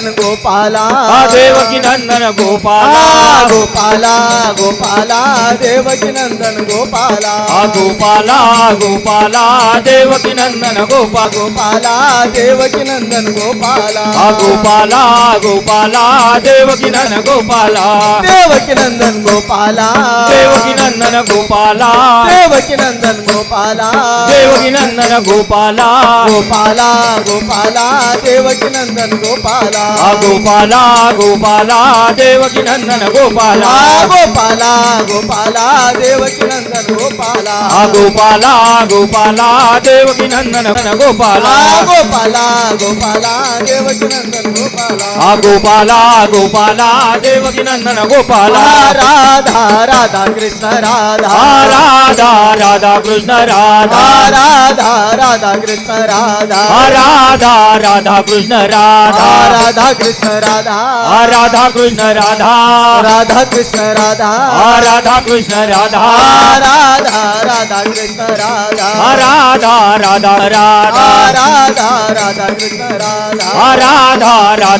Nandana Gopala. Devaki Nandana Gopala. Gopala Gopala Devaki Nandana Gopala. Gopala Gopala Devaki Nandana Gopala Gopala Devaki Nandana Gopala. Gopala Gopala Devaki Nandana Gopala. Devaki Nandana Gopala. Devaki Nandana Gopala. Devaki Nandana Gopala. Devaki Nandana Gopala. Gopala Gopala Devaki Nandana Gopala. Gopala Gopala Devaki Nandana Gopala. Gopala Gopala Devaki Nandana Gopala. Gopala Gopala Devaki Nandana Gopala. Gopala Gopala Devaki Nandana Gopala Gopala Gopala Devaki Nandan Gopala Radha Radha Krishna Radha Radha Radha Krishna Radha Radha Radha Krishna Radha Radha Radha Krishna Radha Radha Krishna Radha Radha Krishna Radha Radha Krishna Radha Radha Krishna Radha Radha Radha Krishna Radha Radha Radha Radha Radha Radha Krishna Radha Radha Radha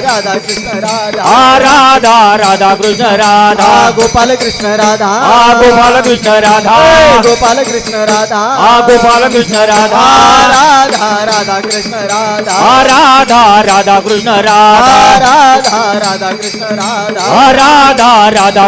Radha Krishna Radha. Radha Krishna Radha Krishna Radha. Gopala Krishna Radha. Gopala Krishna Radha. Gopala Krishna Radha. Gopala Krishna Radha. Radha Radha Krishna Radha. Radha Radha Krishna Radha. Radha Radha Krishna Radha. Radha Radha